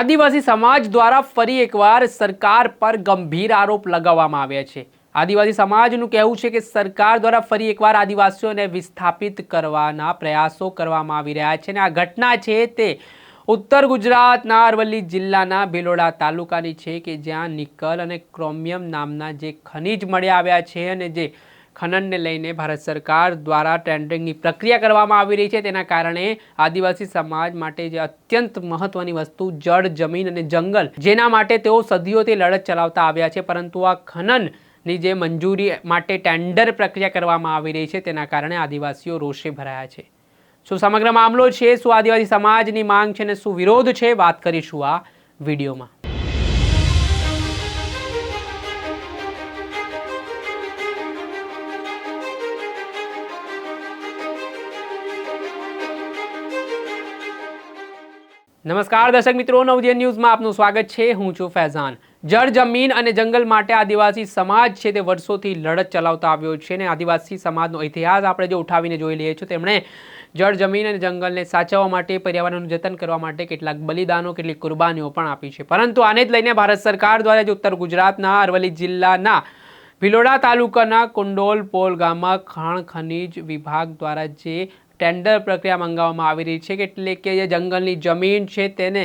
આદિવાસી સમાજ દ્વારા ફરી એકવાર સરકાર પર ગંભીર આરોપ લગાવવામાં આવ્યા છે. આદિવાસી સમાજનું કહેવું છે કે સરકાર દ્વારા ફરી એકવાર આદિવાસીઓને વિસ્થાપિત કરવાના પ્રયાસો કરવામાં આવી રહ્યા છે અને આ ઘટના છે તે ઉત્તર ગુજરાતના અરવલ્લી જિલ્લાના ભિલોડા તાલુકાની છે કે જ્યાં નિકલ અને ક્રોમિયમ નામના જે ખનિજ મળી આવ્યા છે અને જે ખનનને લઈને ભારત સરકાર દ્વારા ટેન્ડરિંગની પ્રક્રિયા કરવામાં આવી રહી છે. તેના કારણે આદિવાસી સમાજ માટે જે અત્યંત મહત્વની વસ્તુ જળ, જમીન અને જંગલ, જેના માટે તેઓ સદીઓથી લડત ચલાવતા આવ્યા છે. પરંતુ આ ખનનની જે મંજૂરી માટે ટેન્ડર પ્રક્રિયા કરવામાં આવી રહી છે, તેના કારણે આદિવાસીઓ રોષે ભરાયા છે. શું સમગ્ર મામલો છે? શું આદિવાસી સમાજની માંગ છે અને શું વિરોધ છે? વાત કરીશું આ વિડીયોમાં. નમસ્કાર દર્શક મિત્રો, નવજીવન ન્યૂઝમાં આપનું સ્વાગત છે. હું છું ફૈઝાન. જળ જમીન અને જંગલ માટે આદિવાસી સમાજ છે તે વર્ષોથી લડત ચલાવતા આવ્યો છે અને આદિવાસી સમાજનો ઇતિહાસ આપણે જો ઉઠાવીને જોઈ લઈએ છીએ, તેમણે જળ જમીન અને જંગલને સાચવવા માટે, પર્યાવરણનું જતન કરવા માટે કેટલાક બલિદાનો, કેટલીક કુરબાનીઓ પણ આપી છે. પરંતુ આને જ લઈને ભારત સરકાર દ્વારા જે ઉત્તર ગુજરાતના, અરવલ્લી જિલ્લાના, ભિલોડા તાલુકાના, કુંડોલ પોલ ગામમાં ખાણ ખનીજ વિભાગ દ્વારા જે ટેન્ડર પ્રક્રિયા મંગાવવામાં આવી રહી છે એટલે કે જે જંગલની જમીન છે તેને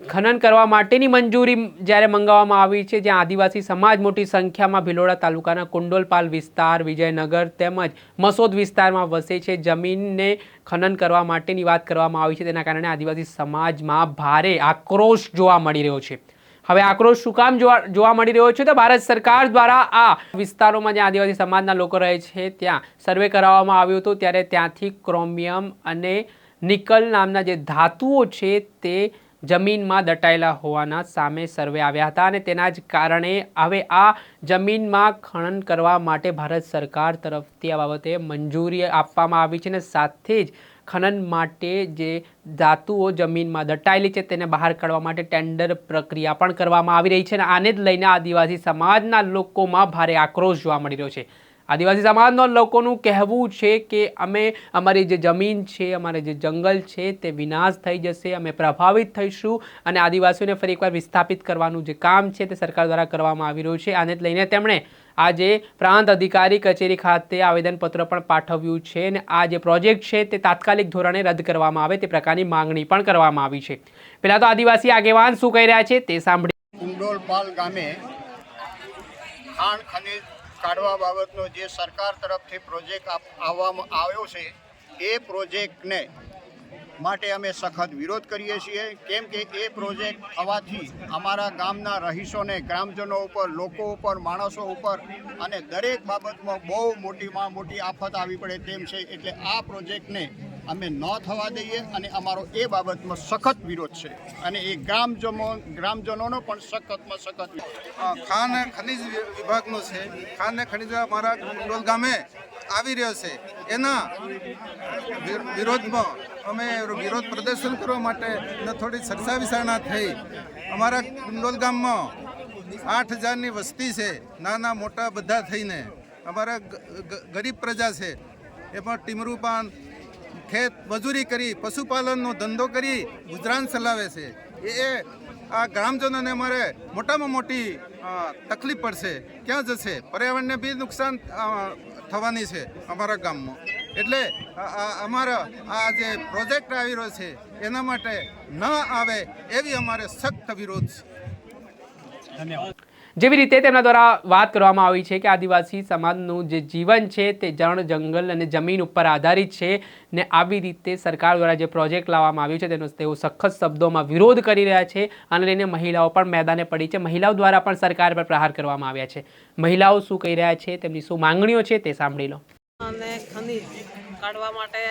ખનન કરવા માટેની મંજૂરી જ્યારે મંગાવવામાં આવી છે, જ્યાં આદિવાસી સમાજ મોટી સંખ્યામાં ભિલોડા તાલુકાના કુંડોલપાલ વિસ્તાર, વિજયનગર તેમજ મસોદ વિસ્તારમાં વસે છે. જમીનને ખનન કરવા માટેની વાત કરવામાં આવી છે. તેના કારણે આદિવાસી સમાજમાં ભારે આક્રોશ જોવા મળી રહ્યો છે. હવે આક્રોશ શું કામ જોવા જોવા મળી રહ્યો છે તો ભારત સરકાર દ્વારા આ વિસ્તારોમાં જ્યાં આદિવાસી સમાજના લોકો રહે છે, ત્યાં સર્વે કરાવવામાં આવ્યું હતું, ત્યારે ત્યાંથી ક્રોમિયમ અને નિકલ નામના જે ધાતુઓ છે તે જમીનમાં દટાયેલા હોવાના સામે સર્વે આવ્યા હતા અને તેના જ કારણે હવે આ જમીનમાં ખનન કરવા માટે ભારત સરકાર તરફથી આ બાબતે મંજૂરી આપવામાં આવી છે અને સાથે જ ખનન માટે જે ધાતુઓ જમીનમાં દટાયેલી છે તેને બહાર કાઢવા માટે ટેન્ડર પ્રક્રિયા પણ કરવામાં આવી રહી છે અને આને જ લઈને આદિવાસી સમાજના લોકોમાં ભારે આક્રોશ જોવા મળી રહ્યો છે. આદિવાસી સમાજના લોકોનું કહેવું છે કે અમે અમારી જે જમીન છે, અમારે જે જંગલ છે તે વિનાશ થઈ જશે, અમે પ્રભાવિત થઈશું અને આદિવાસીઓને ફરી એકવાર વિસ્થાપિત કરવાનું જે કામ છે તે સરકાર દ્વારા કરવામાં આવી રહ્યું છે. આને લઈને તેમણે આજે પ્રાંત અધિકારી કચેરી ખાતે આવેદનપત્ર પણ પાઠવ્યું છે અને આ જે પ્રોજેક્ટ છે તે તાત્કાલિક ધોરણે રદ કરવામાં આવે તે પ્રકારની માંગણી પણ કરવામાં આવી છે. પહેલાં તો આદિવાસી આગેવાન શું કહી રહ્યા છે તે સાંભળી કુંડોલપાલ ગામે ખાણ ખનીજ કાઢવા બાબતનો જે સરકાર તરફથી પ્રોજેક્ટ આવવામાં આવ્યો છે, એ પ્રોજેક્ટને માટે અમે સખત વિરોધ કરીએ છીએ. કેમ કે એ પ્રોજેક્ટ થવાથી અમારા ગામના રહીશોને, ગ્રામજનો ઉપર, લોકો ઉપર, માણસો ઉપર અને દરેક બાબતમાં બહુ મોટીમાં મોટી આફત આવી પડે તેમ છે. એટલે આ પ્રોજેક્ટને અમે ન થવા દઈએ અને અમારો એ બાબતમાં સખત વિરોધ છે. અને એ ગ્રામજનો ગ્રામજનોનો પણ સખતમાં સખત ખાન ખનિજ વિભાગનો છે. ખાન ખનિજ વિભાગ મારા કુંડોલ ગામે આવી રહ્યો છે. એના વિરોધમાં અમે વિરોધ પ્રદર્શન કરવા માટે થોડી ચર્ચા વિચારણા થઈ. અમારા કુંડોલ ગામમાં આઠ હજારની વસ્તી છે. નાના મોટા બધા થઈને. અમારા ગરીબ પ્રજા છે. એમાં ટીમરૂ પાન ખેત મજૂરી કરી, પશુપાલનનો ધંધો કરી ગુજરાન ચલાવે છે. એ એ, આ ગ્રામજનોને અમારે મોટામાં મોટી તકલીફ પડશે. ક્યાં જશે? પર્યાવરણને બી નુકસાન થવાની છે અમારા ગામમાં. એટલે અમારા આ જે પ્રોજેક્ટ આવી રહ્યો છે, એના માટે ન આવે એવી અમારે સખ્ત વિરોધ છે. જેવી રીતે તેમના દ્વારા વાત કરવામાં આવી છે કે આદિવાસી સમાજનું જે જીવન છે તે જણ જંગલ અને જમીન ઉપર આધારિત છે ને આવી રીતે સરકાર દ્વારા જે પ્રોજેક્ટ લાવવામાં આવ્યું છે તેનો તેઓ સખત શબ્દોમાં વિરોધ કરી રહ્યા છે અને લઈને મહિલાઓ પણ મેદાને પડી છે. મહિલાઓ દ્વારા પણ સરકાર પર પ્રહાર કરવામાં આવ્યા છે. મહિલાઓ શું કહી રહ્યા છે, તેમની શું માંગણીઓ છે તે સાંભળી લો. અને ખનીજ કાઢવા માટે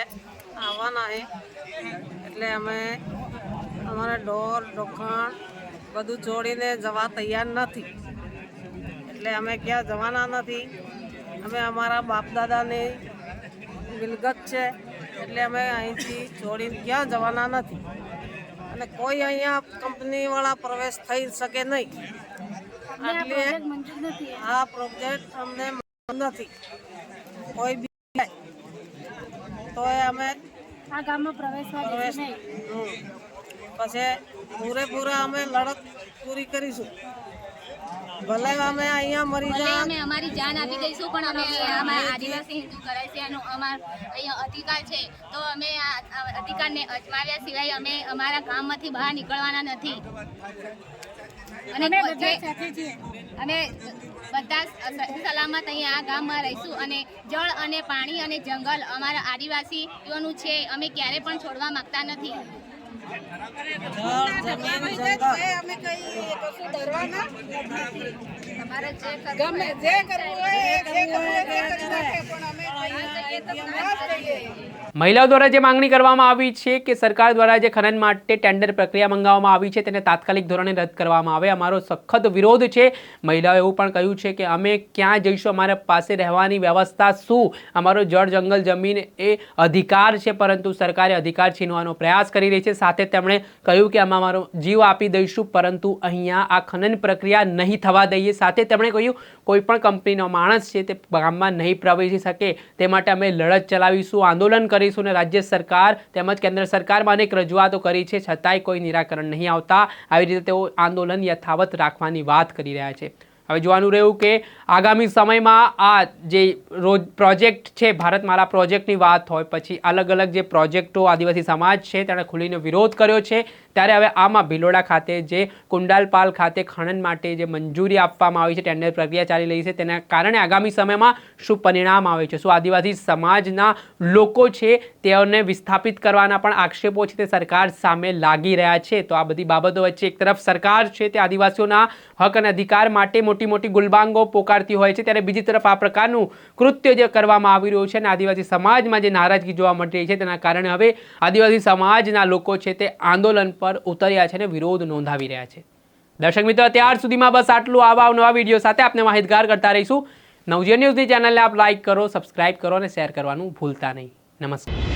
આવવાના એટલે અમે અમારા ઢોર ડોખાણ બધું છોડીને જવા તૈયાર નથી. એટલે અમે ક્યાં જવાના નથી. અમે અમારા બાપ દાદાની મિલકત છે. એટલે અમે અહીંથી છોડીને ક્યાં જવાના નથી. અને કોઈ અહીંયા કંપનીવાળા પ્રવેશ થઈ શકે નહીં. એટલે આ પ્રોજેક્ટ અમને નથી. કોઈ બી તો અમે આ ગામમાં પ્રવેશ પ્રવેશ નહીં. પછી પૂરેપૂરા અમે લડત પૂરી કરીશું. ભલે અમે અહીંયા મરી જાય અમે અમારી જાન આપી દઈશું પણ અમે અમારા આદિવાસી હિન્દુ કરાયસીનો અમાર અહીંયા અધિકાર છે તો અમે આ અધિકારને અજમાવ્યા સિવાય અમે અમારા ગામમાંથી બહાર નીકળવાના નથી. અને અમે બધા સલામત અહીંયા આ ગામમાં રહીશું અને જળ અને પાણી અને જંગલ અમારા આદિવાસીઓનું છે અમે ક્યારે પણ છોડવા માંગતા નથી. ગમે જે કરવું હોય જે કરવું હોય તે કરી નાખે પણ અમે મહિલાઓ દ્વારા જે માંગણી કરવામાં આવી છે કે સરકાર દ્વારા જે ખનન માટે ટેન્ડર પ્રક્રિયા મંગાવવામાં આવી છે તેને તાત્કાલિક ધોરણે રદ કરવામાં આવે. અમારો સખત વિરોધ છે. મહિલાઓએ એવું પણ કહ્યું છે કે અમે ક્યાં જઈશું? અમારા પાસે રહેવાની વ્યવસ્થા શું? અમારો જળ, જંગલ, જમીન એ અધિકાર છે, પરંતુ સરકારે અધિકાર છીનવાનો પ્રયાસ કરી રહી છે. સાથે તેમણે કહ્યું કે અમે અમારો જીવ આપી દઈશું, પરંતુ અહીંયા આ ખનન પ્રક્રિયા નહીં થવા દઈએ. સાથે તેમણે કહ્યું, કોઈ પણ કંપનીનો માણસ છે તે ગામમાં નહીં પ્રવેશી શકે. તે માટે અમે લડત ચલાવીશું, આંદોલન કરીશું અને રાજ્ય સરકાર તેમજ કેન્દ્ર સરકારમાં અનેક રજૂઆતો કરી છે. છતાંય કોઈ નિરાકરણ નહીં આવતા. આવી રીતે તેઓ આંદોલન યથાવત રાખવાની વાત કરી રહ્યા છે. હવે જોવાનું રહ્યું કે આગામી સમયમાં આ જે રોજ પ્રોજેક્ટ છે ભારતમાલા પ્રોજેક્ટની વાત હોય, પછી અલગ અલગ જે પ્રોજેક્ટો આદિવાસી સમાજ છે, તેણે ખુલીને વિરોધ કર્યો છે, ત્યારે હવે આમાં ભિલોડા ખાતે જે કુંડાલપાલ ખાતે ખનન માટે જે મંજૂરી આપવામાં આવી છે, ટેન્ડર પ્રક્રિયા ચાલી રહી છે, તેના કારણે આગામી સમયમાં શું પરિણામ આવે છે? શું આદિવાસી સમાજના લોકો છે, તેઓને વિસ્થાપિત કરવાના પણ આક્ષેપો છે, તે સરકાર સામે લાગી રહ્યા છે? તો આ બધી બાબતો વચ્ચે એક તરફ સરકાર છે, તે આદિવાસીઓના હક અને અધિકાર માટે મોટી મોટી મોટી ગુલબાંગો પોકારતી હોય છે, ત્યારે બીજી તરફ આ પ્રકારનું કૃત્ય જે કરવામાં આવી રહ્યું છે અને આદિવાસી સમાજમાં જે નારાજગી જોવા મળી રહી છે, તેના કારણે હવે આદિવાસી સમાજના લોકો છે તે આંદોલન પર ઉતર્યા છે અને વિરોધ નોંધાવી રહ્યા છે. દર્શક મિત્રો, અત્યાર સુધીમાં બસ આટલું. આવા નવા વીડિયો સાથે આપને માહિતગાર કરતા રહીશું. નવજીવન ન્યૂઝની ચેનલને આપ લાઇક કરો સબસ્ક્રાઇબ કરો અને શેર કરવાનું ભૂલતા નહીં. નમસ્કાર.